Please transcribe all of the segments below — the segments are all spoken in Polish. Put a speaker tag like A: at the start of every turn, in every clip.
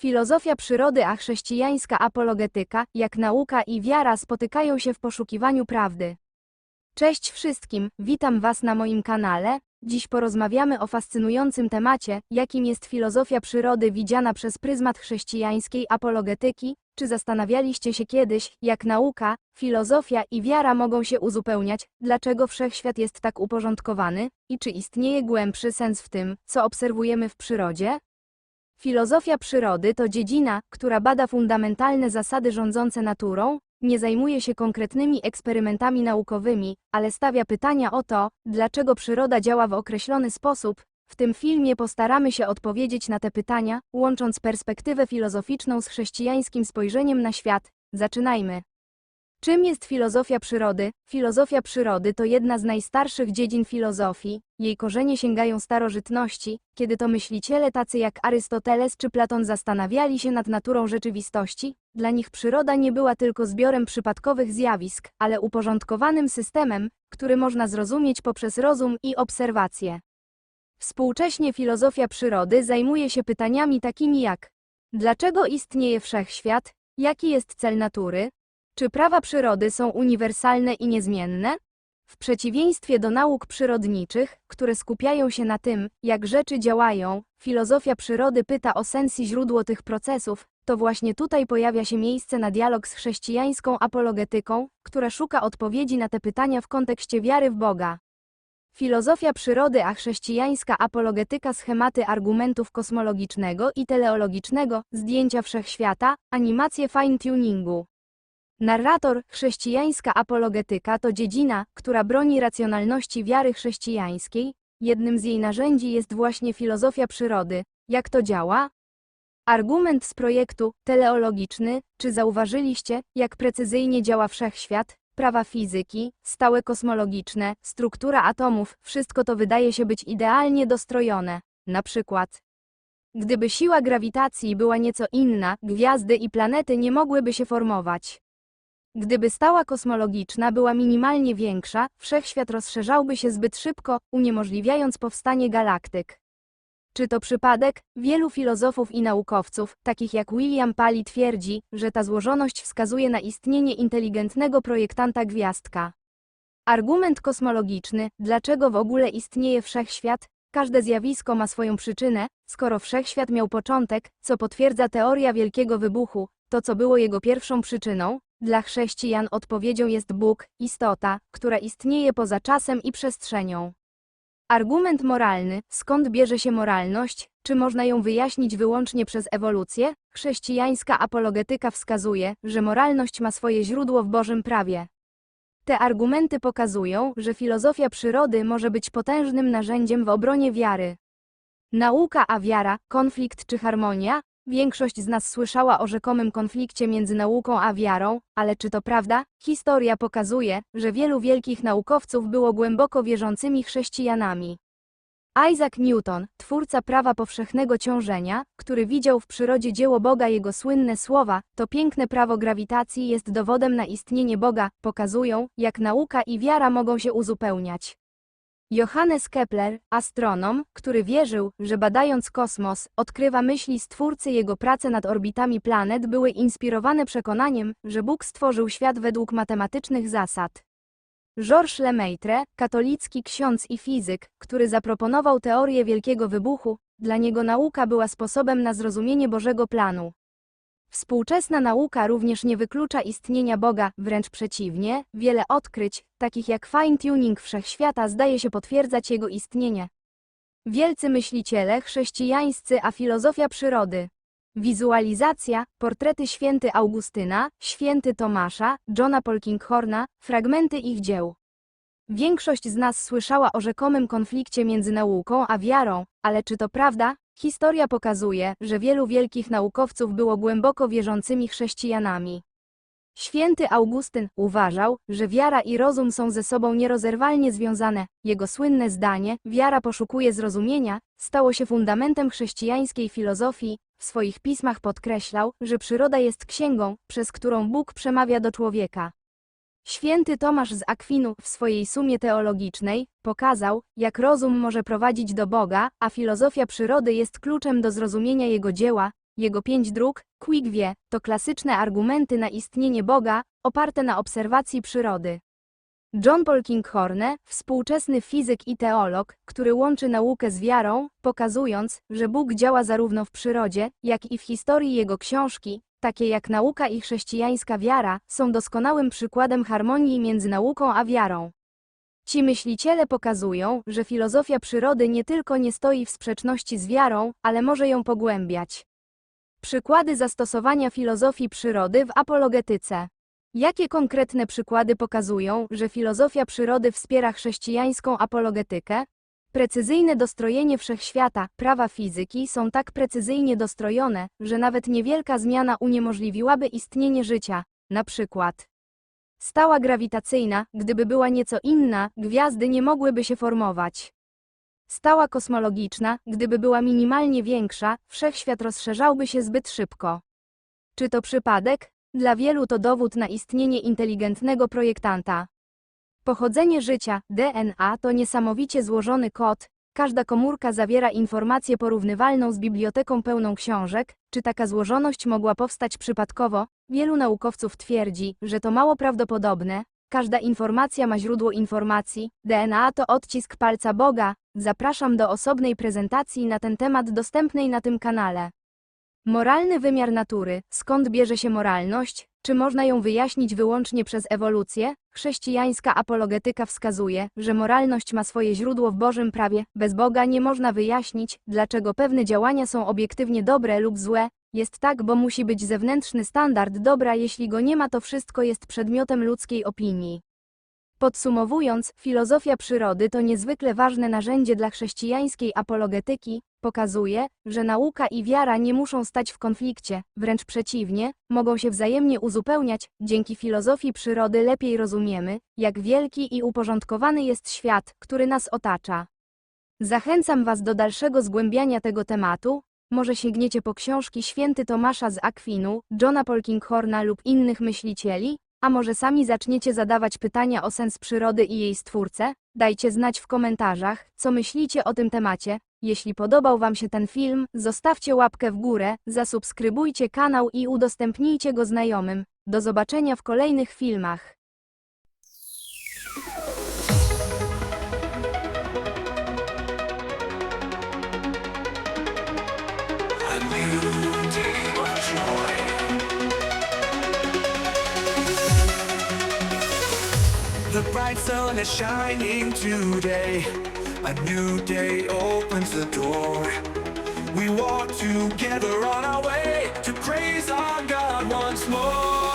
A: Filozofia przyrody a chrześcijańska apologetyka, jak nauka i wiara spotykają się w poszukiwaniu prawdy. Cześć wszystkim, witam Was na moim kanale. Dziś porozmawiamy o fascynującym temacie, jakim jest filozofia przyrody widziana przez pryzmat chrześcijańskiej apologetyki. Czy zastanawialiście się kiedyś, jak nauka, filozofia i wiara mogą się uzupełniać, dlaczego wszechświat jest tak uporządkowany i czy istnieje głębszy sens w tym, co obserwujemy w przyrodzie? Filozofia przyrody to dziedzina, która bada fundamentalne zasady rządzące naturą, nie zajmuje się konkretnymi eksperymentami naukowymi, ale stawia pytania o to, dlaczego przyroda działa w określony sposób. W tym filmie postaramy się odpowiedzieć na te pytania, łącząc perspektywę filozoficzną z chrześcijańskim spojrzeniem na świat. Zaczynajmy. Czym jest filozofia przyrody? Filozofia przyrody to jedna z najstarszych dziedzin filozofii. Jej korzenie sięgają starożytności, kiedy to myśliciele tacy jak Arystoteles czy Platon zastanawiali się nad naturą rzeczywistości. Dla nich przyroda nie była tylko zbiorem przypadkowych zjawisk, ale uporządkowanym systemem, który można zrozumieć poprzez rozum i obserwacje. Współcześnie filozofia przyrody zajmuje się pytaniami takimi jak Dlaczego istnieje wszechświat? Jaki jest cel natury? Czy prawa przyrody są uniwersalne i niezmienne? W przeciwieństwie do nauk przyrodniczych, które skupiają się na tym, jak rzeczy działają, filozofia przyrody pyta o sens i źródło tych procesów, to właśnie tutaj pojawia się miejsce na dialog z chrześcijańską apologetyką, która szuka odpowiedzi na te pytania w kontekście wiary w Boga. Filozofia przyrody a chrześcijańska apologetyka schematy argumentów kosmologicznego i teleologicznego, zdjęcia wszechświata, animacje fine-tuningu. Narrator, chrześcijańska apologetyka to dziedzina, która broni racjonalności wiary chrześcijańskiej. Jednym z jej narzędzi jest właśnie filozofia przyrody. Jak to działa? Argument z projektu, teleologiczny, czy zauważyliście, jak precyzyjnie działa wszechświat, prawa fizyki, stałe kosmologiczne, struktura atomów, wszystko to wydaje się być idealnie dostrojone. Na przykład, gdyby siła grawitacji była nieco inna, gwiazdy i planety nie mogłyby się formować. Gdyby stała kosmologiczna była minimalnie większa, wszechświat rozszerzałby się zbyt szybko, uniemożliwiając powstanie galaktyk. Czy to przypadek? Wielu filozofów i naukowców, takich jak William Paley twierdzi, że ta złożoność wskazuje na istnienie inteligentnego projektanta gwiazdka. Argument kosmologiczny, dlaczego w ogóle istnieje wszechświat? Każde zjawisko ma swoją przyczynę, skoro wszechświat miał początek, co potwierdza teoria wielkiego wybuchu, to co było jego pierwszą przyczyną, dla chrześcijan odpowiedzią jest Bóg, istota, która istnieje poza czasem i przestrzenią. Argument moralny, skąd bierze się moralność, czy można ją wyjaśnić wyłącznie przez ewolucję? Chrześcijańska apologetyka wskazuje, że moralność ma swoje źródło w Bożym prawie. Te argumenty pokazują, że filozofia przyrody może być potężnym narzędziem w obronie wiary. Nauka a wiara, konflikt czy harmonia? Większość z nas słyszała o rzekomym konflikcie między nauką a wiarą, ale czy to prawda? Historia pokazuje, że wielu wielkich naukowców było głęboko wierzącymi chrześcijanami. Isaac Newton, twórca prawa powszechnego ciążenia, który widział w przyrodzie dzieło Boga jego słynne słowa, to piękne prawo grawitacji jest dowodem na istnienie Boga, pokazują, jak nauka i wiara mogą się uzupełniać. Johannes Kepler, astronom, który wierzył, że badając kosmos, odkrywa myśli stwórcy jego prace nad orbitami planet były inspirowane przekonaniem, że Bóg stworzył świat według matematycznych zasad. Georges Lemaitre, katolicki ksiądz i fizyk, który zaproponował teorię Wielkiego Wybuchu, dla niego nauka była sposobem na zrozumienie Bożego planu. Współczesna nauka również nie wyklucza istnienia Boga, wręcz przeciwnie, wiele odkryć, takich jak fine-tuning wszechświata zdaje się potwierdzać jego istnienie. Wielcy myśliciele chrześcijańscy a filozofia przyrody. Wizualizacja, portrety święty Augustyna, święty Tomasza, Johna Polkinghorna, fragmenty ich dzieł. Większość z nas słyszała o rzekomym konflikcie między nauką a wiarą, ale czy to prawda? Historia pokazuje, że wielu wielkich naukowców było głęboko wierzącymi chrześcijanami. Święty Augustyn uważał, że wiara i rozum są ze sobą nierozerwalnie związane. Jego słynne zdanie, wiara poszukuje zrozumienia, stało się fundamentem chrześcijańskiej filozofii. W swoich pismach podkreślał, że przyroda jest księgą, przez którą Bóg przemawia do człowieka. Święty Tomasz z Akwinu w swojej sumie teologicznej pokazał, jak rozum może prowadzić do Boga, a filozofia przyrody jest kluczem do zrozumienia jego dzieła. jego pięć dróg, Quick wie, to klasyczne argumenty na istnienie Boga, oparte na obserwacji przyrody. John Paul Kinghorne, współczesny fizyk i teolog, który łączy naukę z wiarą, pokazując, że Bóg działa zarówno w przyrodzie, jak i w historii jego książki, takie jak nauka i chrześcijańska wiara, są doskonałym przykładem harmonii między nauką a wiarą. Ci myśliciele pokazują, że filozofia przyrody nie tylko nie stoi w sprzeczności z wiarą, ale może ją pogłębiać. Przykłady zastosowania filozofii przyrody w apologetyce. Jakie konkretne przykłady pokazują, że filozofia przyrody wspiera chrześcijańską apologetykę? Precyzyjne dostrojenie wszechświata, prawa fizyki są tak precyzyjnie dostrojone, że nawet niewielka zmiana uniemożliwiłaby istnienie życia, na przykład. Stała grawitacyjna, gdyby była nieco inna, gwiazdy nie mogłyby się formować. Stała kosmologiczna, gdyby była minimalnie większa, wszechświat rozszerzałby się zbyt szybko. Czy to przypadek? Dla wielu to dowód na istnienie inteligentnego projektanta. Pochodzenie życia, DNA to niesamowicie złożony kod, każda komórka zawiera informację porównywalną z biblioteką pełną książek, czy taka złożoność mogła powstać przypadkowo? Wielu naukowców twierdzi, że to mało prawdopodobne, każda informacja ma źródło informacji, DNA to odcisk palca Boga, zapraszam do osobnej prezentacji na ten temat dostępnej na tym kanale. Moralny wymiar natury, skąd bierze się moralność, czy można ją wyjaśnić wyłącznie przez ewolucję? Chrześcijańska apologetyka wskazuje, że moralność ma swoje źródło w Bożym prawie, bez Boga nie można wyjaśnić, dlaczego pewne działania są obiektywnie dobre lub złe, jest tak, bo musi być zewnętrzny standard dobra, jeśli go nie ma, to wszystko jest przedmiotem ludzkiej opinii. Podsumowując, filozofia przyrody to niezwykle ważne narzędzie dla chrześcijańskiej apologetyki, pokazuje, że nauka i wiara nie muszą stać w konflikcie, wręcz przeciwnie, mogą się wzajemnie uzupełniać, dzięki filozofii przyrody lepiej rozumiemy, jak wielki i uporządkowany jest świat, który nas otacza. Zachęcam Was do dalszego zgłębiania tego tematu, może sięgniecie po książki święty Tomasza z Akwinu, Johna Polkinghorna lub innych myślicieli, a może sami zaczniecie zadawać pytania o sens przyrody i jej stwórcę? Dajcie znać w komentarzach, co myślicie o tym temacie. Jeśli podobał Wam się ten film, zostawcie łapkę w górę, zasubskrybujcie kanał i udostępnijcie go znajomym. Do zobaczenia w kolejnych filmach.
B: The bright sun is shining today. A new day opens the door. We walk together on our way to praise our God once more.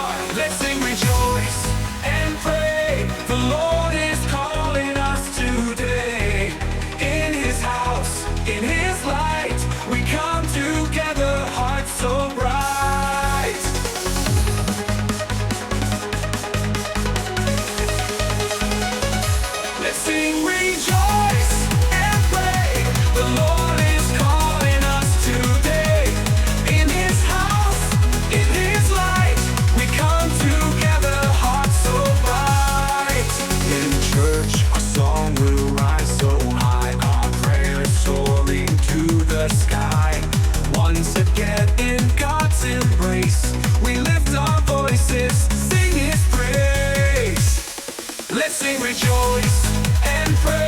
B: Let's sing, rejoice, and pray.